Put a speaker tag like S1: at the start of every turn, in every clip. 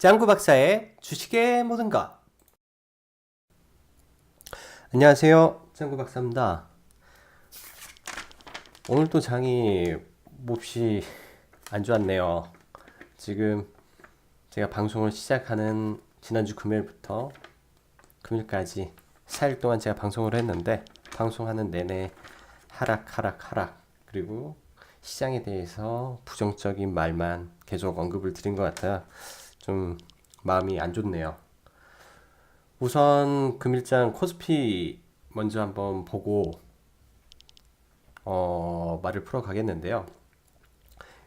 S1: 짱구 박사의 주식의 모든 것. 안녕하세요. 짱구 박사입니다. 오늘도 장이 몹시 안 좋았네요. 지금 제가 방송을 시작하는 지난주 금요일부터 금요일까지 4일 동안 제가 방송을 했는데 방송하는 내내 하락 하락 하락 그리고 시장에 대해서 부정적인 말만 계속 언급을 드린 것 같아요. 좀 마음이 안 좋네요. 우선 금일장 코스피 먼저 한번 보고 어, 말을 풀어 가겠는데요.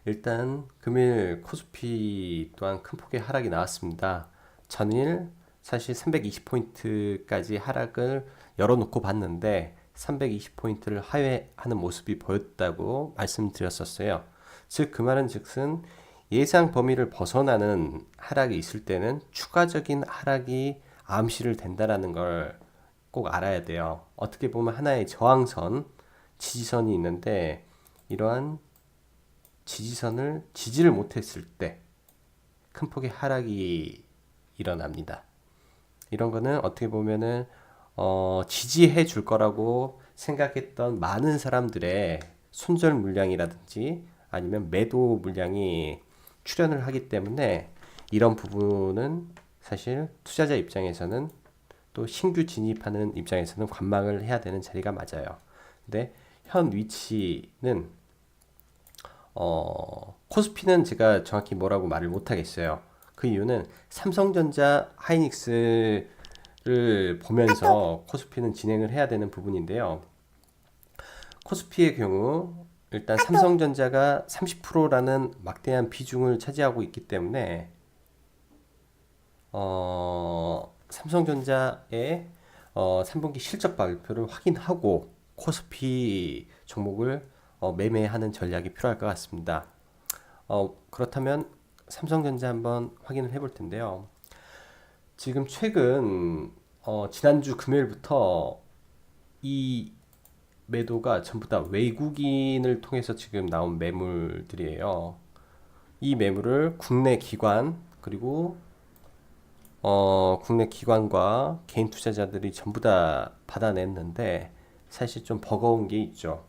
S1: 일단 금일 코스피 또한 큰 폭의 하락이 나왔습니다. 전일 사실 320포인트까지 하락을 열어놓고 봤는데 320포인트를 하회하는 모습이 보였다고 말씀드렸었어요. 즉 그 말은 즉슨 예상 범위를 벗어나는 하락이 있을 때는 추가적인 하락이 암시를 된다라는 걸 꼭 알아야 돼요. 어떻게 보면 하나의 저항선, 지지선이 있는데 이러한 지지선을 지지를 못했을 때 큰 폭의 하락이 일어납니다. 이런 거는 어떻게 보면은 어, 지지해 줄 거라고 생각했던 많은 사람들의 손절 물량이라든지 아니면 매도 물량이 출현을 하기 때문에 이런 부분은 사실 투자자 입장에서는 또 신규 진입하는 입장에서는 관망을 해야 되는 자리가 맞아요. 근데 현 위치는 어, 코스피는 제가 정확히 뭐라고 말을 못 하겠어요. 그 이유는 삼성전자, 하이닉스를 보면서 코스피는 진행을 해야 되는 부분인데요. 코스피의 경우 일단 삼성전자가 30%라는 막대한 비중을 차지하고 있기 때문에 어, 삼성전자의 어, 3분기 실적 발표를 확인하고 코스피 종목을 어, 매매하는 전략이 필요할 것 같습니다. 어, 그렇다면 삼성전자 한번 확인을 해볼 텐데요. 지금 최근 어, 지난주 금요일부터 이 매도가 전부 다 외국인을 통해서 지금 나온 매물들이에요. 이 매물을 국내 기관 그리고 어, 국내 기관과 개인 투자자들이 전부 다 받아냈는데 사실 좀 버거운 게 있죠.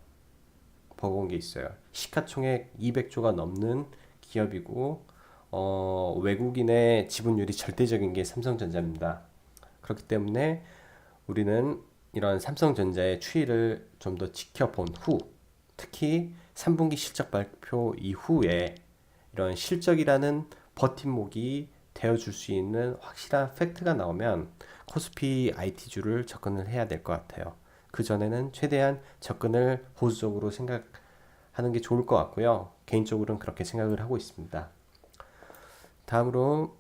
S1: 버거운 게 있어요. 시가총액 200조가 넘는 기업이고 어, 외국인의 지분율이 절대적인 게 삼성전자입니다. 그렇기 때문에 우리는 이런 삼성전자의 추이를 좀 더 지켜본 후, 특히 3분기 실적 발표 이후에 이런 실적이라는 버팀목이 되어줄 수 있는 확실한 팩트가 나오면 코스피 IT주를 접근을 해야 될 것 같아요. 그 전에는 최대한 접근을 보수적으로 생각하는 게 좋을 것 같고요. 개인적으로는 그렇게 생각을 하고 있습니다. 다음으로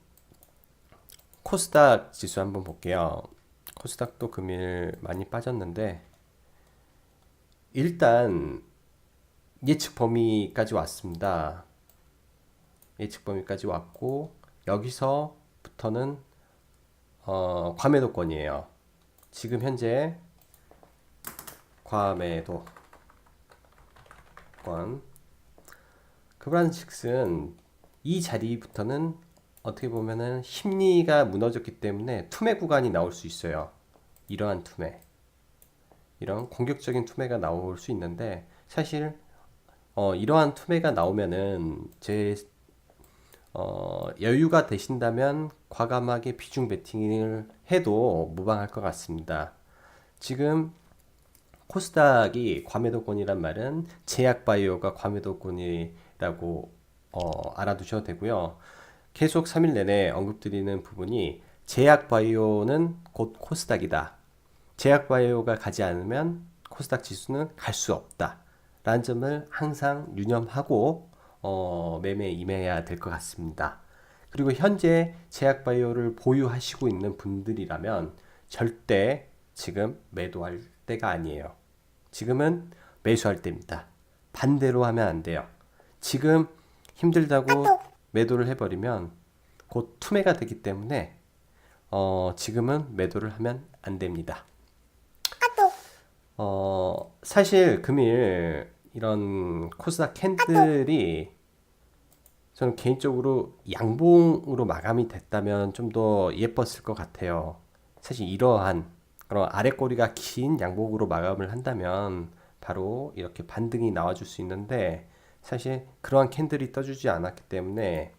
S1: 코스닥 지수 한번 볼게요. 코스닥도 금일 많이 빠졌는데 일단 예측 범위까지 왔습니다. 예측 범위까지 왔고 여기서부터는 어, 과매도권이에요. 지금 현재 과매도권 그란즉슨 이 자리부터는 어떻게 보면은 심리가 무너졌기 때문에 투매 구간이 나올 수 있어요. 이러한 투매. 이런 공격적인 투매가 나올 수 있는데 사실 어, 이러한 투매가 나오면은 제 어, 여유가 되신다면 과감하게 비중 베팅을 해도 무방할 것 같습니다. 지금 코스닥이 과매도권이란 말은 제약바이오가 과매도권이라고 어, 알아두셔도 되고요. 계속 3일 내내 언급드리는 부분이 제약 바이오는 곧 코스닥이다. 제약 바이오가 가지 않으면 코스닥 지수는 갈 수 없다. 라는 점을 항상 유념하고 어, 매매에 임해야 될 것 같습니다. 그리고 현재 제약 바이오를 보유하시고 있는 분들이라면 절대 지금 매도할 때가 아니에요. 지금은 매수할 때입니다. 반대로 하면 안 돼요. 지금 힘들다고 매도를 해버리면 곧 투매가 되기 때문에 어, 지금은 매도를 하면 안 됩니다. 어, 사실 금일 이런 코스닥 캔들이 저는 개인적으로 양봉으로 마감이 됐다면 좀 더 예뻤을 것 같아요. 사실 이러한 그런 아래 꼬리가 긴 양봉으로 마감을 한다면 바로 이렇게 반등이 나와줄 수 있는데 사실 그러한 캔들이 떠주지 않았기 때문에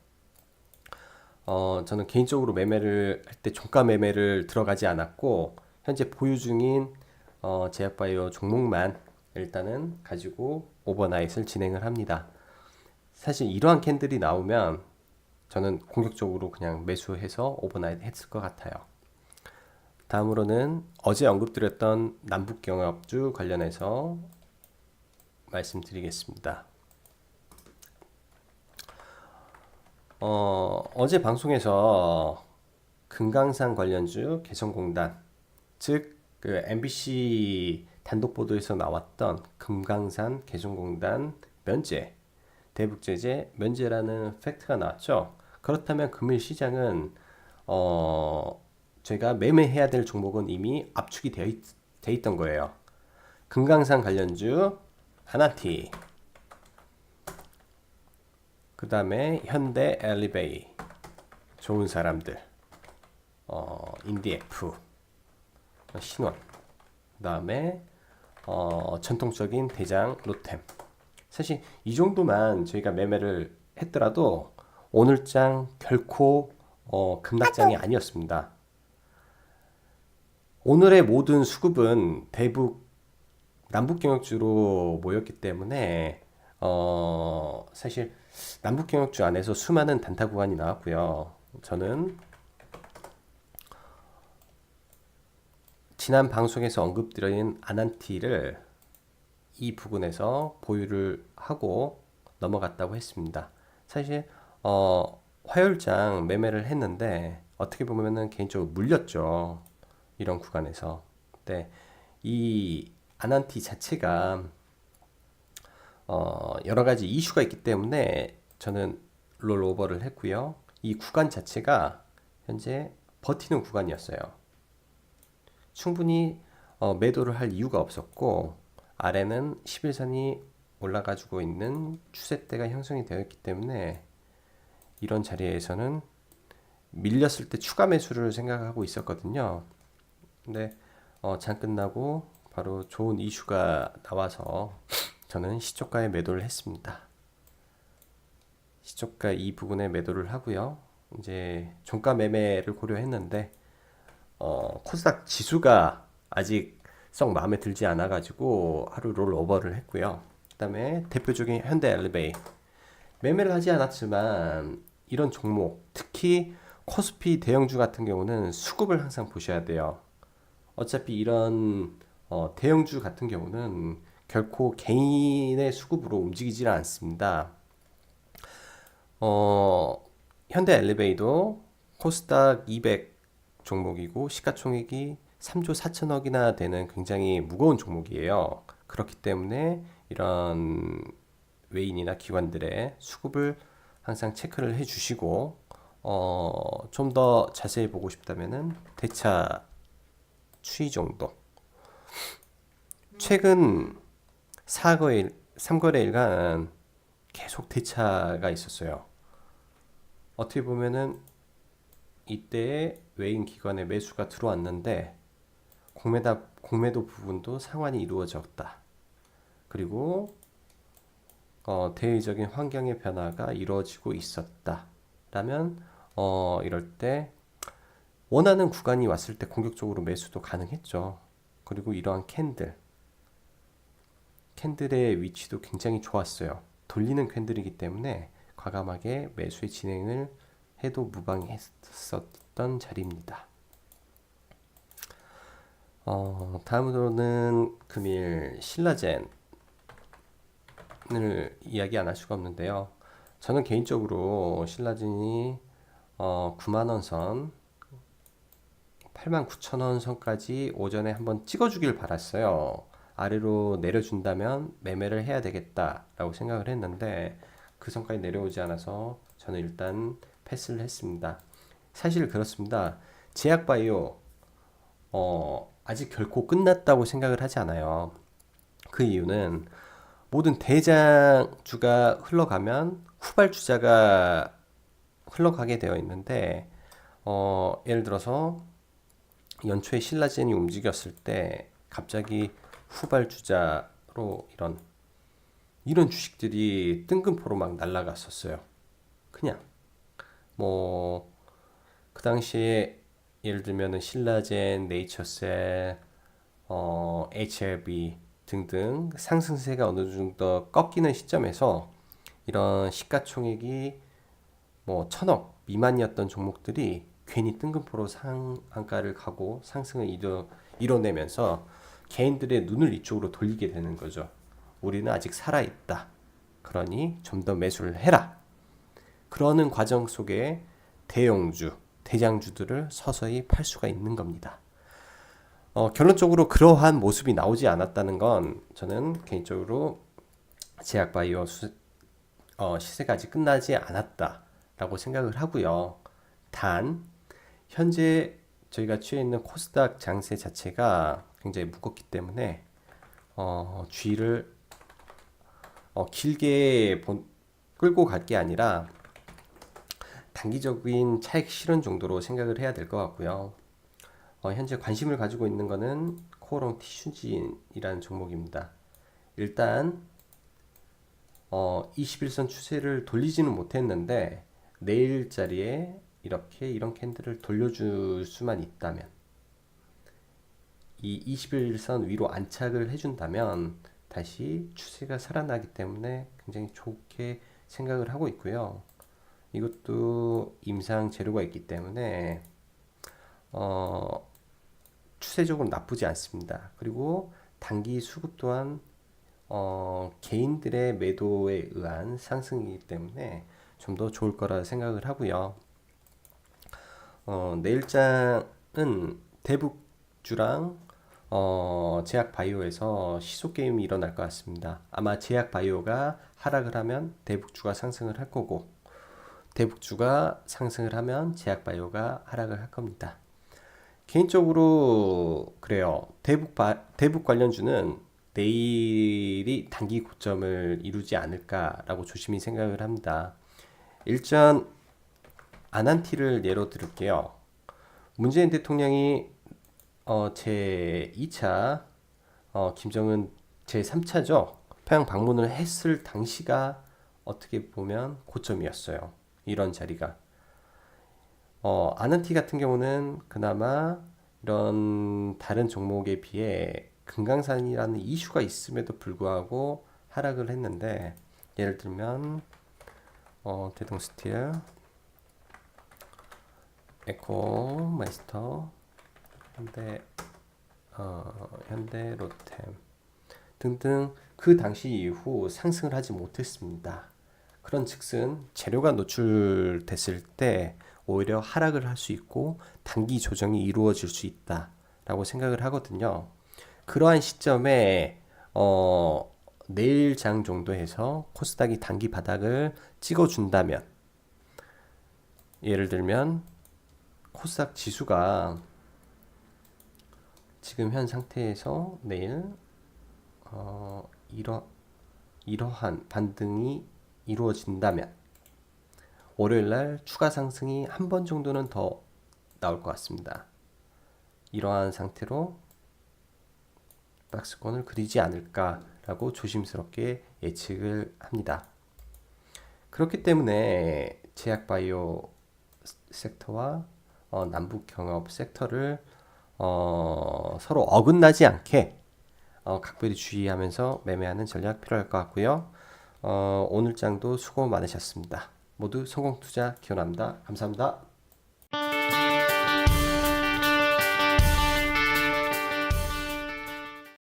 S1: 어, 저는 개인적으로 매매를 할 때 종가 매매를 들어가지 않았고 현재 보유 중인 어, 제약바이오 종목만 일단은 가지고 오버나잇을 진행을 합니다. 사실 이러한 캔들이 나오면 저는 공격적으로 그냥 매수해서 오버나잇 했을 것 같아요. 다음으로는 어제 언급드렸던 남북경합주 관련해서 말씀드리겠습니다. 어, 어제 방송에서 금강산 관련주 개성공단 즉 그 MBC 단독 보도에서 나왔던 금강산 개성공단 면제 대북제재 면제라는 팩트가 나왔죠. 그렇다면 금일 시장은 어 저희가 매매해야 될 종목은 이미 압축이 되어, 있, 되어 있던 거예요. 금강산 관련주 하나티 그 다음에 현대 엘리베이. 좋은 사람들. 어, 인디에프. 신원. 그 다음에 어, 전통적인 대장 로템. 사실 이 정도만 저희가 매매를 했더라도 오늘장 결코 어, 급락장이 아니었습니다. 오늘의 모든 수급은 대북 남북 경역주로 모였기 때문에 어, 사실 남북 경역주 안에서 수많은 단타 구간이 나왔고요. 저는 지난 방송에서 언급드린 아난티를 이 부분에서 보유를 하고 넘어갔다고 했습니다. 사실 어, 화요일장 매매를 했는데 어떻게 보면은 개인적으로 물렸죠. 이런 구간에서. 네, 이 아난티 자체가 어, 여러 가지 이슈가 있기 때문에 저는 롤오버를 했고요. 이 구간 자체가 현재 버티는 구간이었어요. 충분히 어, 매도를 할 이유가 없었고 아래는 11선이 올라가지고 있는 추세대가 형성이 되어 있기 때문에 이런 자리에서는 밀렸을 때 추가 매수를 생각하고 있었거든요. 근데 어, 장 끝나고 바로 좋은 이슈가 나와서 저는 시초가에 매도를 했습니다. 시초가 이 부분에 매도를 하고요. 이제 종가 매매를 고려했는데 어, 코스닥 지수가 아직 썩 마음에 들지 않아 가지고 하루 롤 오버를 했고요. 그다음에 대표적인 현대 엘리베이 매매를 하지 않았지만 이런 종목 특히 코스피 대형주 같은 경우는 수급을 항상 보셔야 돼요. 어차피 이런 어, 대형주 같은 경우는 결코 개인의 수급으로 움직이질 않습니다. 어, 현대 엘리베이도 코스닥 200 종목이고 시가총액이 3조 4천억이나 되는 굉장히 무거운 종목이에요. 그렇기 때문에 이런 외인이나 기관들의 수급을 항상 체크를 해주시고 어, 좀 더 자세히 보고 싶다면은 대차 추이 정도. 최근 4거일 3거래일간 계속 대차가 있었어요. 어떻게 보면은 이때 외인 기관의 매수가 들어왔는데 공매다 공매도 부분도 상환이 이루어졌다. 그리고 어, 대외적인 환경의 변화가 이루어지고 있었다. 라면 어, 이럴 때 원하는 구간이 왔을 때 공격적으로 매수도 가능했죠. 그리고 이러한 캔들 캔들의 위치도 굉장히 좋았어요. 돌리는 캔들이기 때문에 과감하게 매수의 진행을 해도 무방했었던 자리입니다. 어, 다음으로는 금일 신라젠을 이야기 안 할 수가 없는데요. 저는 개인적으로 신라젠이 어, 9만원 선, 8만 9천원 선까지 오전에 한번 찍어주길 바랐어요. 아래로 내려준다면 매매를 해야 되겠다라고 생각을 했는데 그 선까지 내려오지 않아서 저는 일단 패스를 했습니다. 사실 그렇습니다. 제약바이오 어, 아직 결코 끝났다고 생각을 하지 않아요. 그 이유는 모든 대장주가 흘러가면 후발주자가 흘러가게 되어 있는데 어, 예를 들어서 연초에 신라젠이 움직였을 때 갑자기 후발주자로 이런 이런 주식들이 뜬금포로 막 날아갔었어요. 그냥 뭐 그 당시에 예를 들면은 신라젠, 네이처셀, 어, HLB 등등 상승세가 어느 정도 꺾이는 시점에서 이런 시가총액이 뭐 천억 미만이었던 종목들이 괜히 뜬금포로 상한가를 가고 상승을 이뤄, 이뤄내면서 개인들의 눈을 이쪽으로 돌리게 되는 거죠. 우리는 아직 살아있다. 그러니 좀 더 매수를 해라. 그러는 과정 속에 대형주, 대장주들을 서서히 팔 수가 있는 겁니다. 어, 결론적으로 그러한 모습이 나오지 않았다는 건 저는 개인적으로 제약바이오 수, 어, 시세가 아직 끝나지 않았다라고 생각을 하고요. 단 현재 저희가 취해 있는 코스닥 장세 자체가 굉장히 무겁기 때문에 어, 주의를 어, 길게 본, 끌고 갈 게 아니라 단기적인 차익 실현 정도로 생각을 해야 될 것 같고요. 어, 현재 관심을 가지고 있는 것은 코오롱 티슈진이라는 종목입니다. 일단 어, 21선 추세를 돌리지는 못했는데 내일 자리에 이렇게 이런 캔들을 돌려줄 수만 있다면 이 21선 위로 안착을 해준다면 다시 추세가 살아나기 때문에 굉장히 좋게 생각을 하고 있고요. 이것도 임상 재료가 있기 때문에 어, 추세적으로 나쁘지 않습니다. 그리고 단기 수급 또한 어, 개인들의 매도에 의한 상승이기 때문에 좀 더 좋을 거라 생각을 하고요. 어, 내일장은 대북주랑 어, 제약 바이오에서 시소 게임이 일어날 것 같습니다. 아마 제약 바이오가 하락을 하면 대북주가 상승을 할 거고 대북주가 상승을 하면 제약 바이오가 하락을 할 겁니다. 개인적으로 그래요. 대북 바, 대북 관련주는 내일이 단기 고점을 이루지 않을까라고 조심히 생각을 합니다. 일전 아난티를 예로 들을게요. 문재인 대통령이 어, 제 2차 어, 김정은 제 3차죠. 평양 방문을 했을 당시가 어떻게 보면 고점이었어요. 이런 자리가. 어, 아난티 같은 경우는 그나마 이런 다른 종목에 비해 금강산이라는 이슈가 있음에도 불구하고 하락을 했는데 예를 들면 어, 대동스틸 에코 마이스터 현대 어, 현대 로템 등등 그 당시 이후 상승을 하지 못했습니다. 그런 즉슨 재료가 노출됐을 때 오히려 하락을 할 수 있고 단기 조정이 이루어질 수 있다라고 생각을 하거든요. 그러한 시점에 어, 내일 장 정도 해서 코스닥이 단기 바닥을 찍어준다면 예를 들면 코스닥 지수가 지금 현 상태에서 내일 어, 이러, 이러한 반등이 이루어진다면 월요일 날 추가 상승이 한 번 정도는 더 나올 것 같습니다. 이러한 상태로 박스권을 그리지 않을까라고 조심스럽게 예측을 합니다. 그렇기 때문에 제약바이오 섹터와 어, 남북경업 섹터를 어, 서로 어긋나지 않게 어, 각별히 주의하면서 매매하는 전략 필요할 것 같고요. 어, 오늘 장도 수고 많으셨습니다. 모두 성공 투자 기원합니다. 감사합니다.